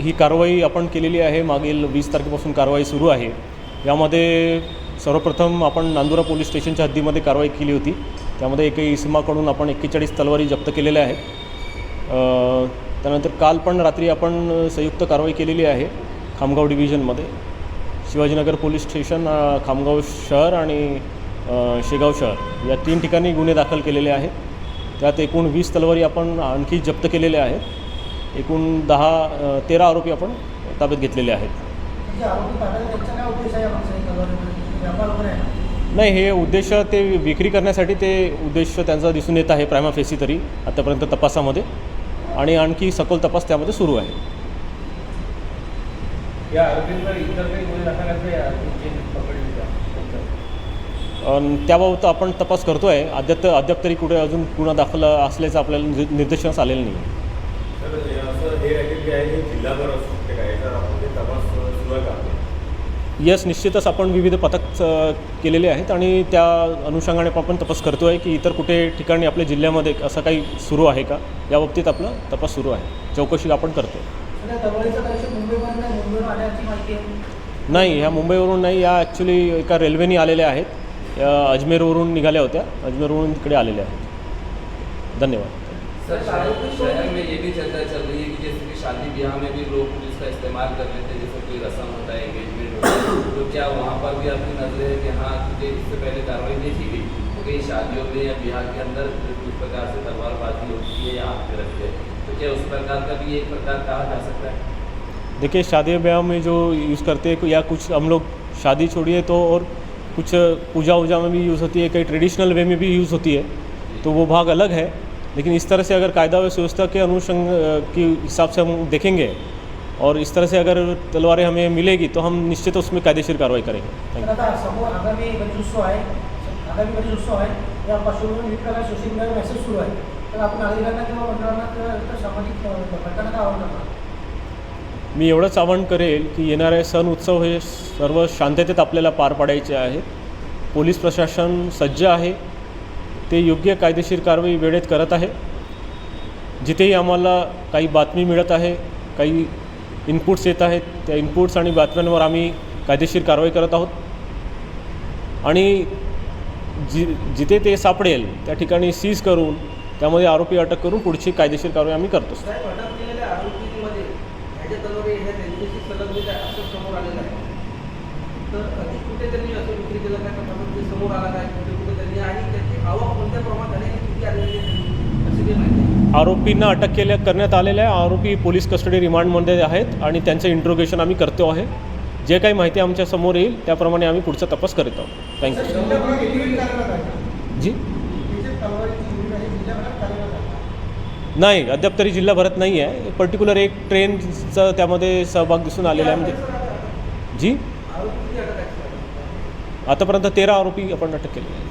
ही कारवाई आपण केलेली आहे. मागील वीस तारखेपासून कारवाई सुरू आहे. यामध्ये सर्वप्रथम आपण नांदुरा पोलीस स्टेशनच्या हद्दीमध्ये कारवाई केली होती. त्यामध्ये एका इसमाकडून आपण एक्केचाळीस तलवारी जप्त केलेल्या आहेत. त्यानंतर काल पण रात्री आपण संयुक्त कारवाई केलेली आहे खामगाव डिव्हिजनमध्ये. शिवाजीनगर पोलीस स्टेशन खामगाव शहर आणि शेगाव शहर या तीन ठिकाणी गुन्हे दाखल केलेले आहेत. त्यात एकूण वीस तलवारी आपण आणखी जप्त केलेल्या आहेत. एकूण दहा तेरा आरोपी आपण ताब्यात घेतलेले आहेत. म्हणजे? नाही हे उद्देश ते विक्री करण्यासाठी ते उद्देश त्यांचा दिसून येत आहे प्रायमा फेसी तरी आतापर्यंत तपासामध्ये. आणि आणखी सखोल तपास त्यामध्ये सुरू आहे. या आरोपींवर इतर काही गुन्हे दाखल आहेत का या जे पकडले त्या? अन त्याबाबत आपण तपास करतो आहे अद्याप अद्याप तरी कुठे अजून गुन्हा दाखल असल्याचं आपल्याला नि- निदर्शनास आलेलं नाही हे हे हे यस निश्चितच आपण विविध पथक केलेले आहेत आणि त्या अनुषंगाने आपण तपास करतो आहे की इतर कुठे ठिकाणी आपल्या जिल्ह्यामध्ये असं काही सुरू आहे का? याबाबतीत आपला तपास सुरू आहे. चौकशी आपण करतो नाही ह्या मुंबईवरून नाही या ॲक्च्युली एका रेल्वेने आलेल्या आहेत. या अजमेरवरून निघाल्या होत्या. अजमेरवरून तिकडे आलेल्या आहेत. धन्यवाद. सर शहर में ये भी चर्चा चल रही है कि जैसे कि शादी ब्याह में भी लोग पुलिस का इस्तेमाल कर लेते हैं जैसे कोई रस्म होता है एंगेजमेंट होता है तो क्या वहाँ पर भी आपकी नज़र है कि हाँ क्योंकि इससे पहले कार्रवाई नहीं की गई? तो कई शादियों में या ब्याह के अंदर किस प्रकार से तलवारबाजी होती है या हाथ हैं? तो क्या उस प्रकार का भी एक प्रकार कहा जा सकता है? देखिए शादी ब्याह में जो यूज़ करते हैं या कुछ हम लोग शादी छोड़िए तो और कुछ पूजा वूजा में भी यूज़ होती है कई ट्रेडिशनल वे में भी यूज़ होती है तो वो भाग अलग है। लेकिन इस तरह से अगर कायदा व व्यवस्था के अनुषंग अ, के हिसाब से हम देखेंगे और इस तरह से अगर तलवारें हमें मिलेगी तो हम निश्चित उसमें कायदेशीर कार्रवाई करेंगे। थैंक या मी एवढंच आवाहन करेल की येणारे सण उत्सव हे सर्व शांततेत आपल्याला पार पाडायचे आहेत. पोलीस प्रशासन सज्ज आहे. ते योग्य कायदेशीर कारवाई वेळेत करत आहे. जिथेही आम्हाला काही बातमी मिळत आहे काही इनपुट्स येत आहेत त्या इनपुट्स आणि बातम्यांवर आम्ही कायदेशीर कारवाई करत आहोत. आणि जि जिथे ते सापडेल त्या ठिकाणी सीज करून त्यामध्ये आरोपी अटक करून पुढची कायदेशीर कारवाई आम्ही करतो तलवारी त्यांच्याशी संलग्नित आहे असं समोर आलेलं आहे. तर अधिक कुठे त्यांनी असं विक्री केलं काय ते समोर आला काय कुठे कुठे त्यांनी आणि त्याची आवक कोणत्या प्रमाणात झाली आणि किती आलेली अशी माहिती आरोपींना अटक केल्या करण्यात आलेल्या आहे. आरोपी पोलीस कस्टडी रिमांडमध्ये आहेत आणि त्यांचं इंट्रोगेशन आम्ही करतो आहे. जे काही माहिती आमच्यासमोर येईल त्याप्रमाणे आम्ही पुढचा तपास करीत आहोत. Thank you ji? नाही अद्याप तरी जिल्हा भरत नाही आहे पर्टिक्युलर एक ट्रेनचं त्यामध्ये सहभाग दिसून आलेला आहे. म्हणजे जी? आतापर्यंत तेरा आरोपी आपण अटक केले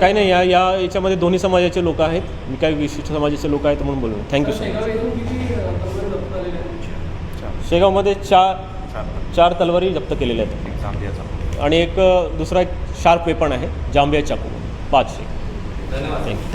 काही नाही या या याच्यामध्ये दोन्ही समाजाचे लोक आहेत. मी काही विशिष्ट समाजाचे लोक आहेत म्हणून बोललो. थँक्यू सो मच शेगावमध्ये चार चार तलवारी. जप्त केलेल्या आहेत. आणि एक दुसरा एक शार्प वेपण आहे जांबिया चाकू. पाचशे. धन्यवाद. थँक्यू